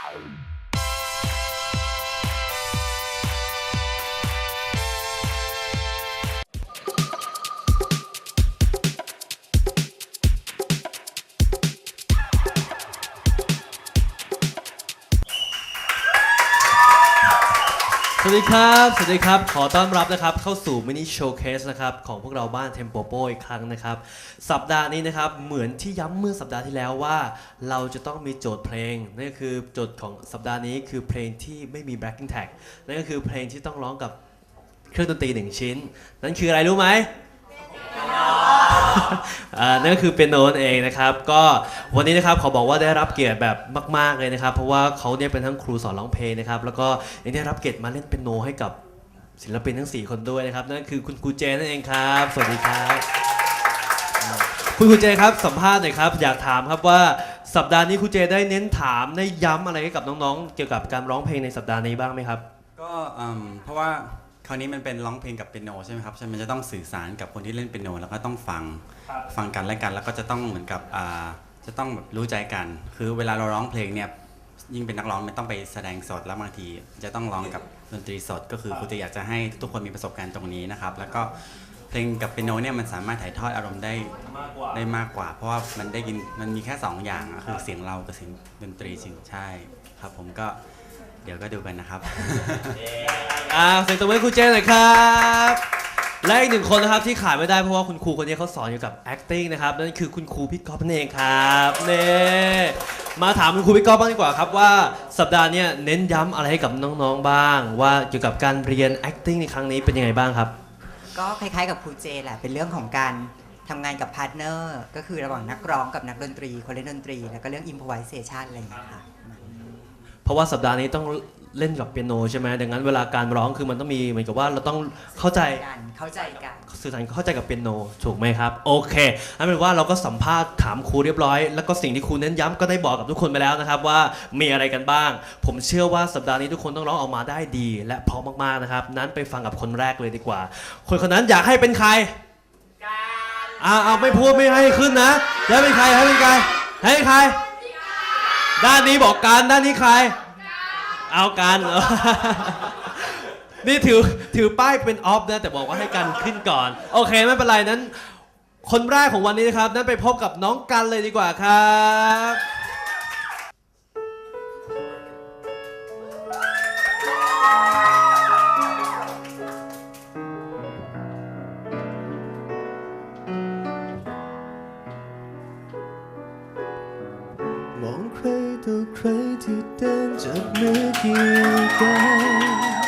ส ครับ สวัสดีครับ ขอต้อนรับนะครับเข้าสู่มินิโชว์เคสนะครับของพวกเราบ้านเทมโปโปอีกครั้งนะครับ สัปดาห์นี้นะครับเหมือนที่ย้ำเมื่อสัปดาห์ที่แล้วว่า เราจะต้องมีโจทย์เพลงนั่นก็คือโจทย์ของสัปดาห์นี้คือเพลงที่ไม่มี backing tag นั่นก็คือเพลงที่ต้องร้องกับเครื่องดนตรีหนึ่งชิ้น นั่นคืออะไรรู้ไหม อ่านั่นคือเป็นโนนเองนะครับก็วันนี้นะครับขอบอกว่าได้รับเกียรติแบบมาก ๆเลยนะครับ เพราะว่าเขาเนี่ยเป็นทั้งครูสอนร้องเพลงนะครับแล้วก็ยังได้รับเกียรติมาเล่นเป็นโนให้กับศิลปินทั้ง 4 คนด้วยนะครับนั่นคือคุณครูเจนั่นเองครับ สวัสดีครับอ่าคุณครูเจครับสัมภาษณ์หน่อยครับอยากถามครับว่าสัปดาห์นี้ครูเจได้เน้นถามได้ย้ำอะไรให้กับน้องๆ เกี่ยวกับการร้องเพลงในสัปดาห์นี้บ้างไหมครับ ก็อืมเพราะว่า ราวนี้มันเป็นร้องเพลงกับเปียโนใช่ไหมครับใช่ไหมมันจะต้องสื่อสารกับคนที่เล่นเปียโนแล้วก็ต้องฟังฟังกันและกันแล้วก็จะต้องเหมือนกับอ่าจะต้องแบบรู้ใจกัน คือเวลาเราร้องเพลงเนี่ยยิ่งเป็นนักร้องมันต้องไปแสดงสดแล้วบางที จะต้องร้องกับดนตรีสด ก็คือครูจะอยากจะให้ทุกคนมีประสบการณ์ตรงนี้นะครับ แล้วก็เพลงกับเปียโนเนี่ยมันสามารถถ่ายทอดอารมณ์ได้มากกว่าได้มากกว่า เพราะว่ามันได้ยินมันมีแค่สองอย่างอะคือเสียงเรากับเสียงดนตรีจริงใช่ครับผมก็เดี๋ยวก็ดูกันนะครับอ่าเสียงตบมือให้ครูเจหน่อยครับและอีกหนึ่งคนนะครับที่ขาดไม่ได้เพราะว่าคุณครูคนนี้เขาสอนเกี่ยวกับ acting นะครับนั่นคือคุณครูพี่ก๊อฟนั่นเองครับเน่มาถามคุณครูพี่ก๊อฟบ้างดีกว่าครับว่าสัปดาห์เนี้ยเน้นย้ำอะไรให้กับน้องๆบ้าง ว่าเกี่ยวกับการเรียน acting ในครั้งนี้เป็นยังไงบ้างครับ ก็คล้ายๆกับครูเจแหละ เป็นเรื่องของการทำงานกับพาร์ทเนอร์ ก็คือระหว่างนักร้องกับนักดนตรี คนเล่นดนตรี แล้วก็เรื่อง improvisation อะไรอย่างเงี้ยค่ะ ราะว่าสัปดาห์นี้ต้องเล่นกับเปียโนใช่ไหมดังนั้นเวลาการร้องคือมันต้องมีเหมือนกับว่าเราต้องเข้าใจกันเข้าใจกันสื่อสารเข้าใจกับเปียโนถูกไหมครับ โอเคอันเป็นว่าเราก็สัมภาษณ์ถามครูเรียบร้อย แล้วก็สิ่งที่ครูเน้นย้ำก็ได้บอกกับทุกคนไปแล้วนะครับว่ามีอะไรกันบ้าง ผมเชื่อว่าสัปดาห์นี้ทุกคนต้องร้องออกมาได้ดี และเพราะมากๆนะครับ นั้นไปฟังกับคนแรกเลยดีกว่า คนคนนั้นอยากให้เป็นใครอ่าเอาไม่พูดไม่ให้ขึ้นนะอยากให้เป็นใครให้เป็นใครให้เป็นใคร ด้านนี้บอกการด้านนี้ใคร เอากันนี่ถือถือป้ายเป็นออฟนะแต่บอกว่าให้กันขึ้นก่อน โอเคไม่เป็นไรนั้น คนแรกของวันนี้นะครับ นั้นไปพบกับน้องกันเลยดีกว่าครับมองใคร ต่อใครที่เดินจับมือเกี่ยวกัน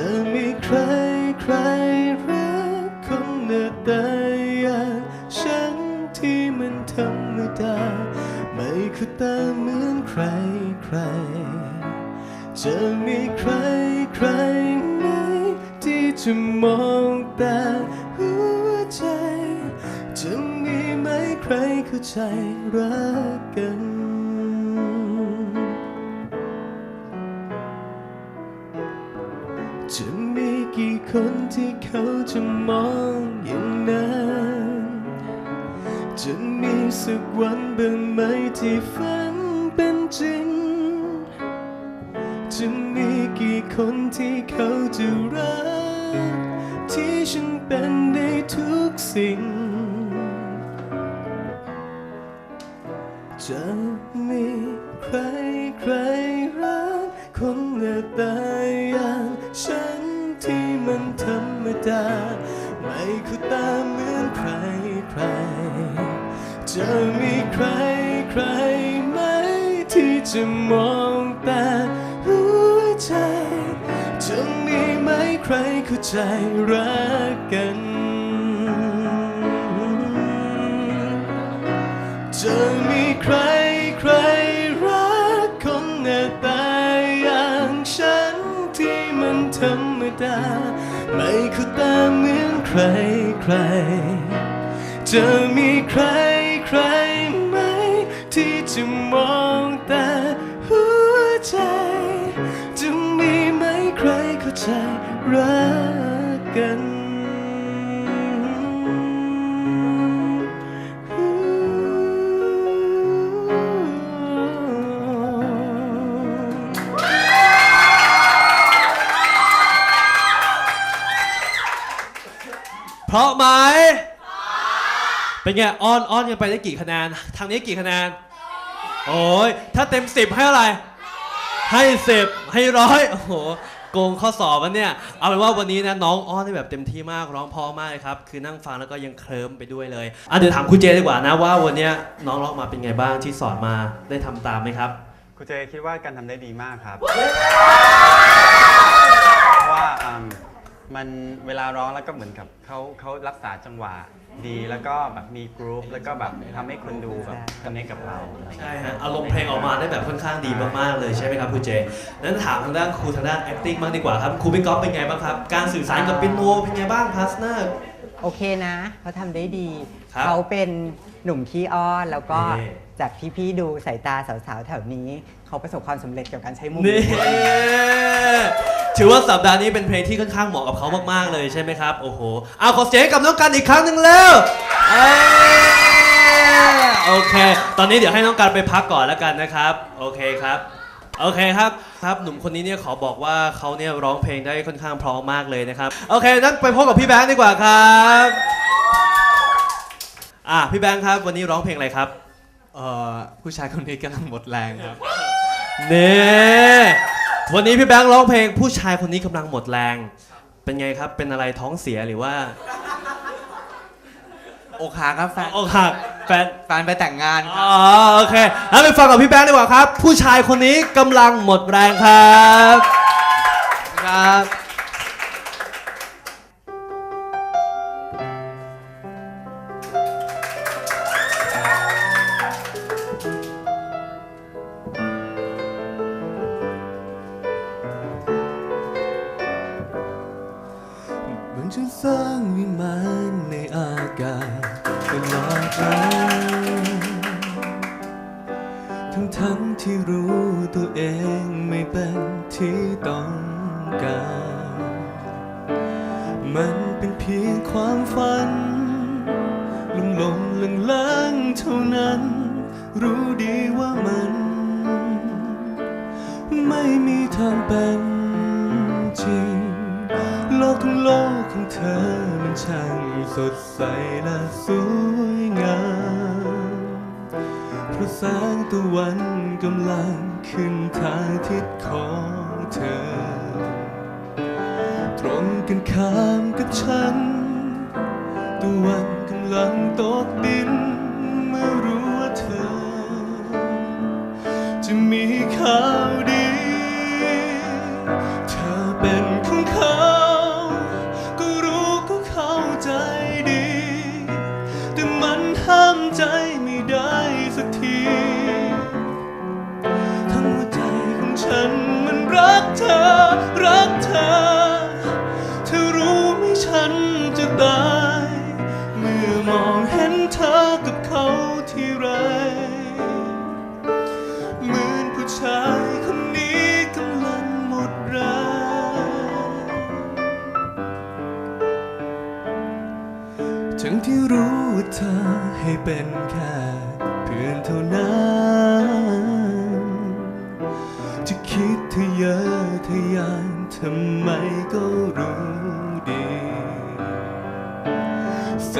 จะมีใครใครรักคนหน้าตาอย่างฉันที่มันธรรมดาไม่คือตาเหมือนใครใคร จะมีใครใครไหมที่จะมองต่หัวใจ จะมีไหมใครเข้าใจรักกัน คนที่เขาจะมองอย่างนั้นจะมีสักวันบ้างไหมที่ฝันเป็นจริง จะมีกี่คนที่เขาจะรัก ที่ฉันเป็นในทุกสิ่ง จะมีใครใครรักคนหน้าตาอย่างฉัน มดา ไม่คู่ตาเหมือนใครใคร จะมีใครใครไหม ที่จะมองตาหัวใจ จะมีไหมใครเข้าใจรักกัน จะมีใครใครรักคนหน้าตาอย่างฉันที่มันธรรมดา ไม่เข้าตาเหมือนใครใคร จะมีใครใครไหม ที่จะมองแต่หัวใจ จะมีไหมใครเข้าใจรักกัน เพราะไหมเป็นไงอ้อนอ้อนกันไปได้กี่คะแนนทางนี้กี่คะแนนโอ้ยถ้าเต็มสิบให้อะไร ให้สิบให้ร้อยโอ้โหโกงข้อสอบมันเนี่ยเอาเป็นว่าวันนี้นะน้องอ้อนได้แบบเต็มที่มากร้องเพอมากเลยครับคือนั่งฟังแล้วก็ยังเคลิ้มไปด้วยเลยอะเดี๋ยวถามคุณเจดีกว่านะว่าวันเนี้ยน้องร้องมาเป็นไงบ้างที่สอนมาได้ทำตามไหมครับ ครูเจคิดว่าการทำได้ดีมากครับ เพราะว่าอืมมันเวลาร้องแล้วก็เหมือนกับเขาเขารักษาจังหวะดีแล้วก็แบบมีกรุ๊ปแล้วก็แบบทำให้คนดูแบบคอนเนคกับเราใช่ฮะอารมณ์เพลงออกมาได้แบบค่อนข้างดีมากๆเลยใช่ไหมครับครูเจนั้นถามทางด้านครูทางด้าน acting บ้างดีกว่าครับครูพี่ก๊อฟเป็นไงบ้างครับ การสื่อสารกับปิโนเป็นไงบ้างพาสเนอร์ โอเคนะเขาทำได้ดี ครับเขาเป็นหนุ่มขี้อ้อนแล้วก็นี่ จากที่พี่ดูสายตาสาวๆแถวนี้ เขาประสบความสำเร็จกับการใช้มุมนี่ ถือว่าสัปดาห์นี้เป็นเพลงที่ค่อนข้างเหมาะกับเขามากๆเลยใช่ไหมครับ โอ้โห เอาขอเสียงให้กับน้องกันอีกครั้งหนึ่งแล้วเอ้ยโอเค ตอนนี้เดี๋ยวให้น้องกันไปพักก่อนแล้วกันนะครับ โอเคครับ โอเคครับ ครับหนุ่มคนนี้เนี่ยขอบอกว่าเขาเนี่ยร้องเพลงได้ค่อนข้างเพราะมากเลยนะครับ โอเคนั้นไปพบกับพี่แบงค์ดีกว่าครับ อะพี่แบงค์ครับ วันนี้ร้องเพลงอะไรครับ เอ่อผู้ชายคนนี้กำลังหมดแรงครับ นี่ วันนี้พี่แบงค์ร้องเพลงผู้ชายคนนี้กำลังหมดแรง เป็นไงครับ เป็นอะไรท้องเสียหรือว่าอกหักครับแฟนอกหักแฟน แฟนไปแต่งงานครับอ๋อโอเคงั้นไปฟังกับพี่แบงค์ดีกว่าครับ ผู้ชายคนนี้กำลังหมดแรงครับครับ ทั้งทั้งที่รู้ตัวเองไม่เป็นที่ต้องการ มันเป็นเพียงความฝันลงลงลังลังๆเท่านั้น รู้ดีว่ามัน ไม่มีทางเป็นจริง โลกทั้งโลกของเธอมันช่างสดใสและสวย เพราะแสงตะวันกำลังขึ้นทางทิศของเธอ ตรงกันข้ามกับฉัน ตะวันกำลังตกดิน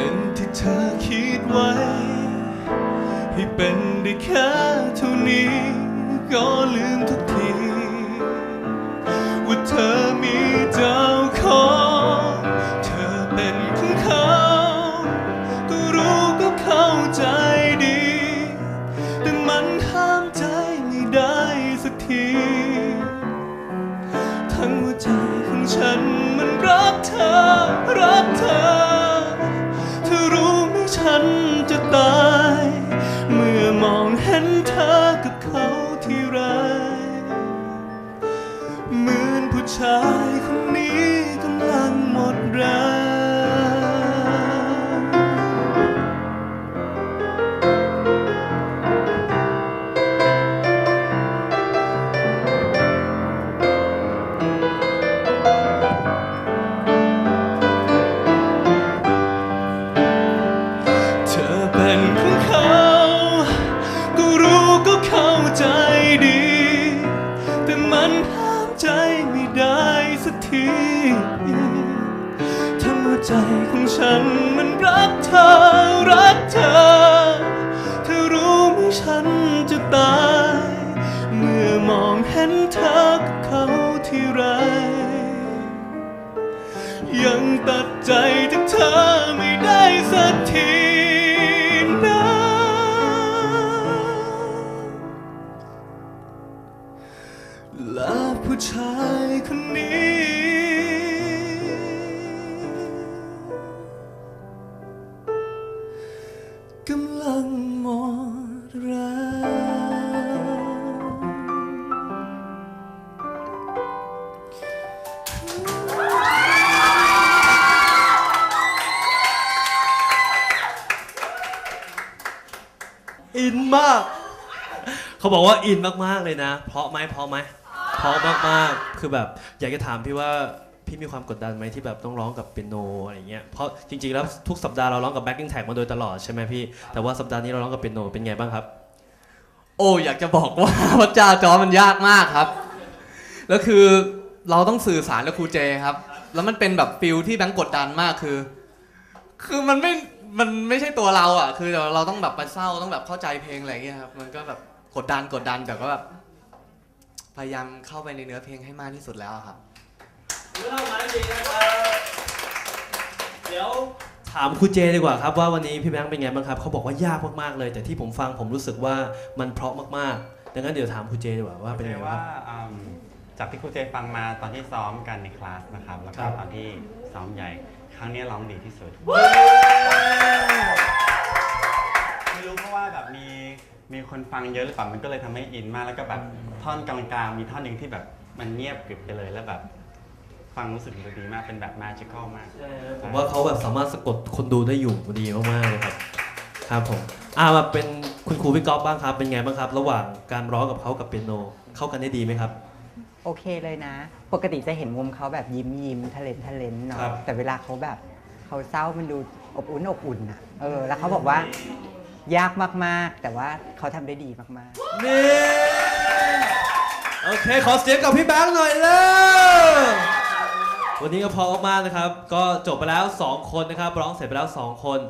เส้นที่เธอคิดไว้ ให้เป็นได้แค่เท่านี้ ก็ลืมทุกที ว่าเธอมีเจ้าของเธอเป็นของเขาก็รู้ก็เข้าใจดี แต่มันห้ามใจไม่ได้สักที ทั้งหัวใจของฉันมันรักเธอ รักเธอ ฉันจะตาย เมื่อมองเห็นเธอกับเขาที่ไรเหมือนผู้ชาย ใจจากเธอไม่ได้สักที เขาบอกว่าอินมากๆเลยนะ เพราะไหมเพราะไหมเพราะมากๆคือแบบอยากจะถามพี่ว่าพี่มีความกดดันไหมที่แบบต้องร้องกับเปียโนอะไรเงี้ยเพราะจริงๆแล้วทุกสัปดาห์เราร้องกับแบ็กกิ้งแท็กมาโดยตลอดใช่ไหมพี่แต่ว่าสัปดาห์นี้เราร้องกับเปียโนเป็นไงบ้างครับ โอ้อยากจะบอกว่าพระเจ้าจอมันยากมากครับแล้วคือเราต้องสื่อสารกับครูเจครับ แล้วมันเป็นแบบฟิลที่แบงก์กดดันมากคือ คือมันไม่มันไม่ใช่ตัวเราอะ คือเราต้องแบบไปเศร้าต้องแบบเข้าใจเพลงอะไรเงี้ยครับมันก็แบบ กดดันกดดันแต่ก็แบบพยายามเข้าไปในเนื้อเพลงให้มากที่สุดแล้วอะครับเดี๋ยวถามครูเจดีกว่าครับว่าวันนี้พี่แบงค์เป็นไงบ้างครับเขาบอกว่ายากมากๆเลย แต่ที่ผมฟังผมรู้สึกว่ามันเพราะมากๆดังนั้นเดี๋ยวถามครูเจดีกว่าว่าเป็นเจยังไงว่าบ้างอืมจากที่ครูเจฟังมาตอนที่ซ้อมกันในคลาสนะครับแล้วคก็รับตอนที่ซ้อมใหญ่ครั้งนี้ร้องดีที่สุดไม่รู้เพราะว่าแบบมี มีคนฟังเยอะหรือเปล่ามันก็เลยทำให้อินมาก แล้วก็แบบท่อนกลางๆมีท่อนหนึ่งที่แบบมันเงียบกริบไปเลยแล้วแบบ ฟังรู้สึกดีมากเป็นแบบ magical มากผมว่าเขาแบบสามารถสะกดคนดูได้อยู่ดีมากๆเลยครับครับผมอ่ามาเป็นคุณครูพี่ก๊อฟบ้างครับ เป็นไงบ้างครับ ระหว่างการร้องกับเขากับเปียโน เข้ากันได้ดีไหมครับ โอเคเลยนะ ปกติจะเห็นมุมเขาแบบยิ้มยิ้มทะเลนทะเลนเนาะครับ แต่เวลาเขาแบบเขาเศร้ามันดูอบอุ่นอบอุ่นอะเออแล้วเขาบอกว่า ยากมากๆ แต่ว่าเขาทำได้ดีมากนี่ โอเค ขอเสียงกับพี่แบงค์หน่อยเลยวันนี้ก็พอมากๆนะครับ ก็จบไปแล้ว 2 คนนะครับ ร้องเสร็จไปแล้ว 2 คน